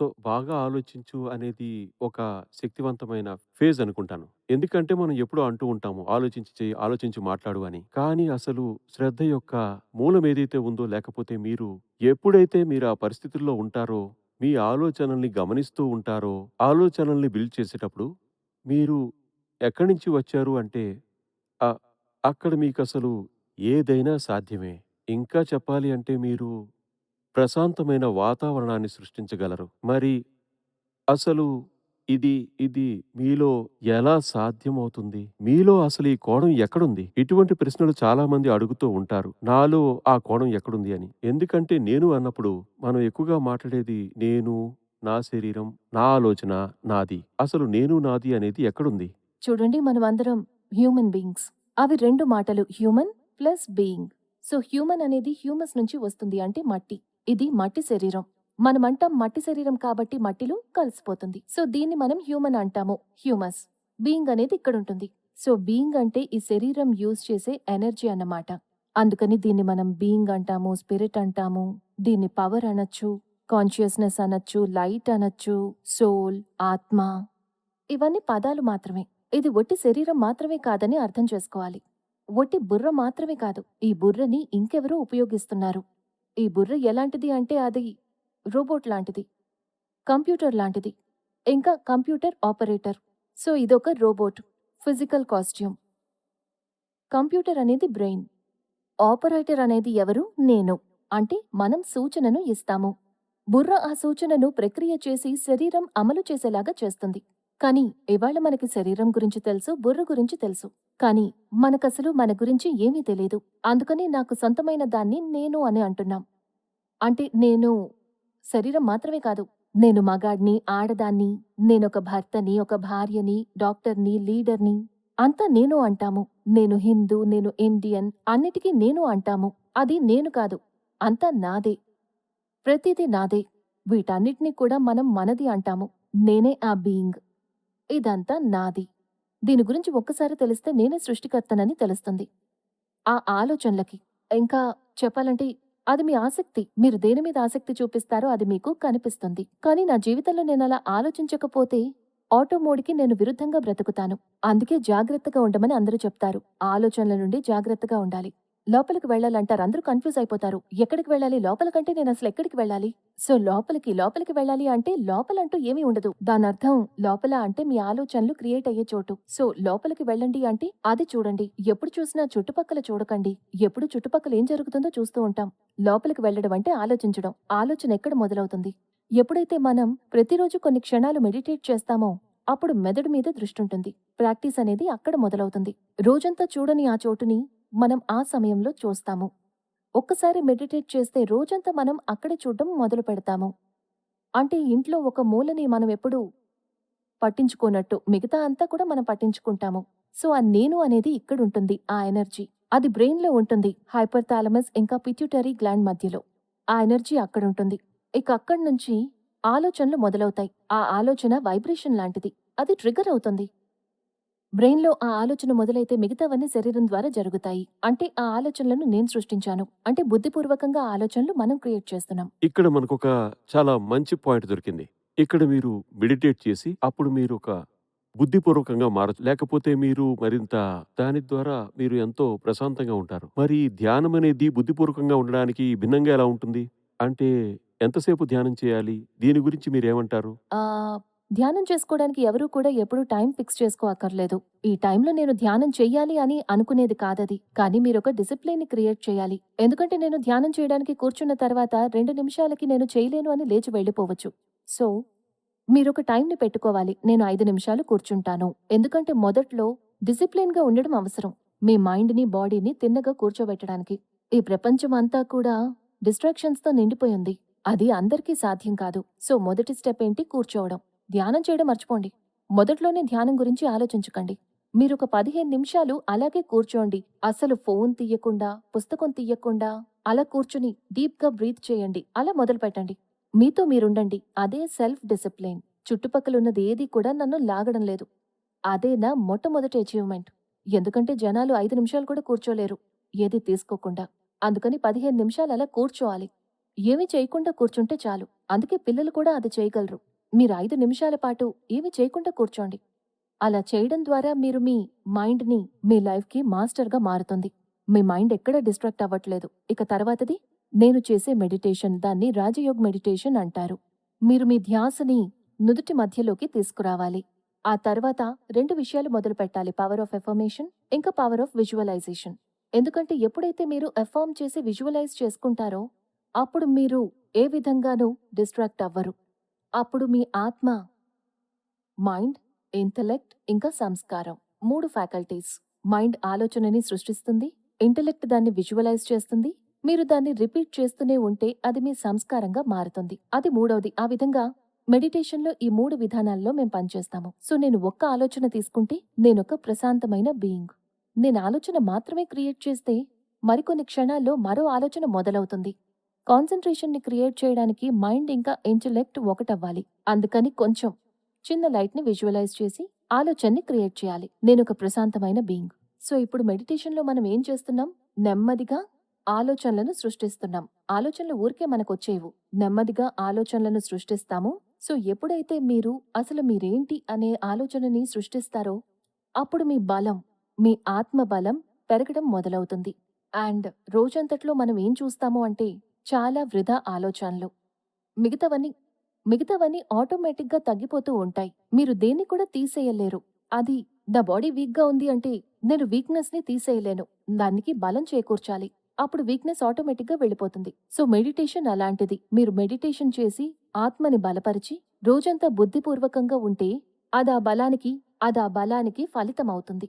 So, బాగా ఆలోచించు అనేది ఒక శక్తివంతమైన ఫేజ్ అనుకుంటాను. ఎందుకంటే మనం ఎప్పుడూ అంటూ ఉంటాము. ఆలోచించి చేయి ఆలోచించి మాట్లాడు అని. కానీ అసలు శ్రద్ధ యొక్క మూలం ఏదైతే ఉందో లేకపోతే మీరు ఎప్పుడైతే మీరు ఆ పరిస్థితుల్లో ఉంటారో, మీ ఆలోచనల్ని గమనిస్తూ ఉంటారో, ఆలోచనల్ని బిల్డ్ చేసేటప్పుడు మీరు ఎక్కడి నుంచి వచ్చారు అంటే అక్కడ మీకు అసలు ఏదైనా సాధ్యమే. ఇంకా చెప్పాలి అంటే మీరు ప్రశాంతమైన వాతావరణాన్ని సృష్టించగలరు. మరి అసలు ఇది ఇది మీలో ఎలా సాధ్యమవుతుంది? మీలో అసలు ఈ కోణం ఎక్కడుంది? ఇటువంటి ప్రశ్నలు చాలామంది అడుగుతూ ఉంటారు. నాలో ఆ కోణం ఎక్కడుంది అని. ఎందుకంటే నేను అన్నప్పుడు మనం ఎక్కువగా మాట్లాడేది నేను, నా శరీరం, నా ఆలోచన, నాది. అసలు నేను, నాది అనేది ఎక్కడుంది? చూడండి మనమందరం హ్యూమన్ బీయింగ్స్ అవి రెండు మాటలు human plus being so human అనేది హ్యూమస్ నుంచి వస్తుంది అంటే మట్టి ఇది మట్టి శరీరం. మనమంటాం మట్టి శరీరం కాబట్టి మట్టిలో కలిసిపోతుంది. సో దీన్ని మనం హ్యూమన్ అంటాము. హ్యూమస్. బీయింగ్ అనేది ఇక్కడ ఉంటుంది. సో బీయింగ్ అంటే ఈ శరీరం యూజ్ చేసే ఎనర్జీ అన్నమాట. అందుకని దీన్ని మనం బీయింగ్ అంటాము స్పిరిట్ అంటాము. దీన్ని పవర్ అనొచ్చు కాన్షియస్నెస్ అనొచ్చు లైట్ అనొచ్చు సోల్ ఆత్మ. ఇవన్నీ పదాలు మాత్రమే. ఇది ఒట్టి శరీరం మాత్రమే కాదని అర్థం చేసుకోవాలి. ఒట్టి బుర్ర మాత్రమే కాదు. ఈ బుర్రని ఇంకెవరో ఉపయోగిస్తున్నారు? ఈ బుర్ర ఎలాంటిది అంటే అది రోబోట్ లాంటిది కంప్యూటర్ లాంటిది ఇంకా కంప్యూటర్ ఆపరేటర్. సో ఇదొక రోబోట్ ఫిజికల్ కాస్ట్యూమ్. కంప్యూటర్ అనేది బ్రెయిన్ ఆపరేటర్ అనేది ఎవరు? నేను. అంటే మనం సూచనను ఇస్తాము. బుర్ర ఆ సూచనను ప్రక్రియ చేసి శరీరం అమలు చేసేలాగా చేస్తుంది. కానీ ఇవాళ మనకి శరీరం గురించి తెలుసు బుర్ర గురించి తెలుసు. కానీ మనకసలు మన గురించి ఏమీ తెలియదు అందుకని నాకు సొంతమైన దాన్ని నేను అని అంటున్నాం. అంటే నేను శరీరం మాత్రమే కాదు నేను మగాడిని ఆడదాన్ని నేనొక భర్తని ఒక భార్యని డాక్టర్ని లీడర్ని అంతా నేను అంటాము. నేను హిందూ నేను ఇండియన్ అన్నిటికీ నేను అంటాము. అది నేను కాదు అంతా నాదే. ప్రతిదీ నాదే. వీటన్నిటినీ కూడా మనం మనది అంటాము. నేనే ఆ బీయింగ్. ఇదంతా నాది. దీని గురించి ఒక్కసారి తెలిస్తే నేనే సృష్టికర్తనని తెలుస్తుంది. ఆ ఆలోచనలకి. ఇంకా చెప్పాలంటే అది మీ ఆసక్తి. మీరు దేని మీద ఆసక్తి చూపిస్తారో అది మీకు కనిపిస్తుంది. కానీ నా జీవితంలో నేను అలా ఆలోచించకపోతే ఆటోమోడ్కి నేను విరుద్ధంగా బ్రతుకుతాను. అందుకే జాగ్రత్తగా ఉండమని అందరూ చెప్తారు. ఆలోచనల నుండి జాగ్రత్తగా ఉండాలి. లోపలికి వెళ్ళాలంటారు. అందరూ కన్ఫ్యూజ్ అయిపోతారు. ఎక్కడికి వెళ్ళాలి? లోపలికంటే నేను అసలు ఎక్కడికి వెళ్ళాలి? సో లోపలికి లోపలికి వెళ్ళాలి అంటే లోపలంటూ ఏమీ ఉండదు. దాని అర్థం లోపల అంటే మీ ఆలోచనలు క్రియేట్ అయ్యే చోటు. సో లోపలికి వెళ్ళండి అంటే అది చూడండి. ఎప్పుడు చూసినా చుట్టుపక్కల చూడకండి. ఎప్పుడు చుట్టుపక్కల ఏం జరుగుతుందో చూస్తూ ఉంటాం. లోపలికి వెళ్ళడం అంటే ఆలోచించడం. ఆలోచన ఎక్కడ మొదలవుతుంది? ఎప్పుడైతే మనం ప్రతిరోజు కొన్ని క్షణాలు మెడిటేట్ చేస్తామో అప్పుడు మెదడు మీద దృష్టి ఉంటుంది. ప్రాక్టీస్ అనేది అక్కడ మొదలవుతుంది. రోజంతా చూడని ఆ చోటుని మనం ఆ సమయంలో చూస్తాము. ఒక్కసారి మెడిటేట్ చేస్తే రోజంతా మనం అక్కడే చూడడం మొదలు పెడతాము. అంటే ఇంట్లో ఒక మూలని మనం ఎప్పుడూ పట్టించుకోనట్టు మిగతా అంతా కూడా మనం పట్టించుకుంటాము. సో ఆ నేను అనేది ఇక్కడుంటుంది ఆ ఎనర్జీ. అది బ్రెయిన్లో ఉంటుంది హైపర్ థాలమస్ ఇంకా పిట్యూటరీ గ్లాండ్ మధ్యలో. ఆ ఎనర్జీ అక్కడుంటుంది. ఇక అక్కడి నుంచి ఆలోచనలు మొదలవుతాయి. ఆ ఆలోచన వైబ్రేషన్ లాంటిది. అది ట్రిగర్ అవుతుంది. బ్రెయిన్లో ఆ ఆలోచన మొదలైతే మిగతావన్నీ శరీరం ద్వారా జరుగుతాయి అంటే ఆ ఆలోచనలను నేను సృష్టించాను అంటే బుద్ధిపూర్వకంగా ఆలోచనలు మనం క్రియేట్ చేస్తున్నాం ఇక్కడ మనకొక చాలా మంచి పాయింట్ దొరికింది. ఇక్కడ మీరు మెడిటేట్ చేసి అప్పుడు మీరు ఒక బుద్ధిపూర్వకంగా మారొచ్చు. లేకపోతే మీరు మరింత దాని ద్వారా మీరు ఎంతో ప్రశాంతంగా ఉంటారు. మరి ధ్యానం అనేది బుద్ధిపూర్వకంగా ఉండడానికి భిన్నంగా ఎలా ఉంటుంది? అంటే ఎంతసేపు ధ్యానం చేయాలి? దీని గురించి మీరేమంటారు? ఆ ధ్యానం చేసుకోవడానికి ఎవరూ కూడా ఎప్పుడూ టైం ఫిక్స్ చేసుకోక్కర్లేదు ఈ టైంలో నేను ధ్యానం చెయ్యాలి అని అనుకునేది కాదది. కానీ మీరొక డిసిప్లిన్ని క్రియేట్ చేయాలి. ఎందుకంటే నేను ధ్యానం చేయడానికి కూర్చున్న తర్వాత రెండు నిమిషాలకి నేను చేయలేను అని లేచి వెళ్ళిపోవచ్చు. సో మీరొక టైంని పెట్టుకోవాలి. నేను ఐదు నిమిషాలు కూర్చుంటాను. ఎందుకంటే మొదట్లో డిసిప్లిన్గా ఉండడం అవసరం. మీ మైండ్ని బాడీని తిన్నగా కూర్చోబెట్టడానికి. ఈ ప్రపంచం అంతా కూడా డిస్ట్రాక్షన్స్తో నిండిపోయింది. అది అందరికీ సాధ్యం కాదు. సో మొదటి స్టెప్ ఏంటి? కూర్చోవడం. ధ్యానం చేయడం మర్చిపోండి. మొదట్లోనే ధ్యానం గురించి ఆలోచించకండి. మీరు ఒక పదిహేను నిమిషాలు అలాగే కూర్చోండి. అసలు ఫోన్ తీయకుండా పుస్తకం తీయకుండా అలా కూర్చుని డీప్గా బ్రీత్ చేయండి. అలా మొదలు పెట్టండి మీతో మీరుండండి. అదే సెల్ఫ్ డిసిప్లిన్ చుట్టుపక్కలున్నది ఏదీ ఏది కూడా నన్ను లాగడం లేదు. అదే నా మొట్టమొదటి అచీవ్మెంట్. ఎందుకంటే జనాలు ఐదు నిమిషాలు కూడా కూర్చోలేరు. ఏది తీసుకోకుండా. అందుకని పదిహేను నిమిషాలు అలా కూర్చోవాలి. ఏమీ చేయకుండా కూర్చుంటే చాలు. అందుకే పిల్లలు కూడా అది చేయగలరు. మీరు ఐదు నిమిషాల పాటు ఏమి చేయకుండా కూర్చోండి. అలా చేయడం ద్వారా మీరు మీ మైండ్ని మీ లైఫ్కి మాస్టర్గా మారుతుంది. మీ మైండ్ ఎక్కడ డిస్ట్రాక్ట్ అవ్వట్లేదు. ఇక తర్వాతది నేను చేసే మెడిటేషన్ దాన్ని రాజయోగ్ మెడిటేషన్ అంటారు. మీరు మీ ధ్యాసని నుదుటి మధ్యలోకి తీసుకురావాలి. ఆ తర్వాత రెండు విషయాలు మొదలు పెట్టాలి. పవర్ ఆఫ్ ఎఫర్మేషన్ ఇంకా పవర్ ఆఫ్ విజువలైజేషన్. ఎందుకంటే ఎప్పుడైతే మీరు ఎఫార్మ్ చేసి విజువలైజ్ చేసుకుంటారో అప్పుడు మీరు ఏ విధంగానూ డిస్ట్రాక్ట్ అవ్వరు. అప్పుడు మీ ఆత్మ మైండ్ ఇంటలెక్ట్ ఇంకా సంస్కారం మూడు ఫ్యాకల్టీస్ మైండ్ ఆలోచనని సృష్టిస్తుంది ఇంటలెక్ట్ దాన్ని విజువలైజ్ చేస్తుంది మీరు దాన్ని రిపీట్ చేస్తూనే ఉంటే అది మీ సంస్కారంగా మారుతుంది. అది మూడవది. ఆ విధంగా మెడిటేషన్లో ఈ మూడు విధానాల్లో మేము పనిచేస్తాము. సో నేను ఒక్క ఆలోచన తీసుకుంటే నేనొక ప్రశాంతమైన బీయింగ్. నేను ఆలోచన మాత్రమే క్రియేట్ చేస్తే మరికొన్ని క్షణాల్లో మరో ఆలోచన మొదలవుతుంది. కాన్సన్ట్రేషన్ని క్రియేట్ చేయడానికి మైండ్ ఇంకా ఇంటలెక్ట్ ఒకటవ్వాలి. అందుకని కొంచెం చిన్న లైట్ని విజువలైజ్ చేసి ఆలోచనని క్రియేట్ చేయాలి. నేను ఒక ప్రశాంతమైన బీయింగ్. సో ఇప్పుడు మెడిటేషన్లో మనం ఏం చేస్తున్నాం? నెమ్మదిగా ఆలోచనలను సృష్టిస్తున్నాం. ఆలోచనలు ఊరికే మనకొచ్చేవు. నెమ్మదిగా ఆలోచనలను సృష్టిస్తాము. సో ఎప్పుడైతే మీరు అసలు మీరేంటి అనే ఆలోచనని సృష్టిస్తారో అప్పుడు మీ బలం మీ ఆత్మ బలం పెరగడం మొదలవుతుంది. అండ్ రోజంతట్లో మనం ఏం చూస్తాము అంటే చాలా వృధా ఆలోచనలు. మిగతావని మిగతావని ఆటోమేటిక్గా తగ్గిపోతూ ఉంటాయి. మీరు దేన్ని కూడా తీసేయలేరు. అది నా బాడీ వీక్గా ఉంది అంటే నేను వీక్నెస్ని తీసేయలేను. దానికి బలం చేకూర్చాలి. అప్పుడు వీక్నెస్ ఆటోమేటిక్గా వెళ్ళిపోతుంది. సో మెడిటేషన్ అలాంటిది. మీరు మెడిటేషన్ చేసి ఆత్మని బలపరిచి రోజంతా బుద్ధిపూర్వకంగా ఉంటే అది ఆ బలానికి అది ఆ బలానికి ఫలితమవుతుంది.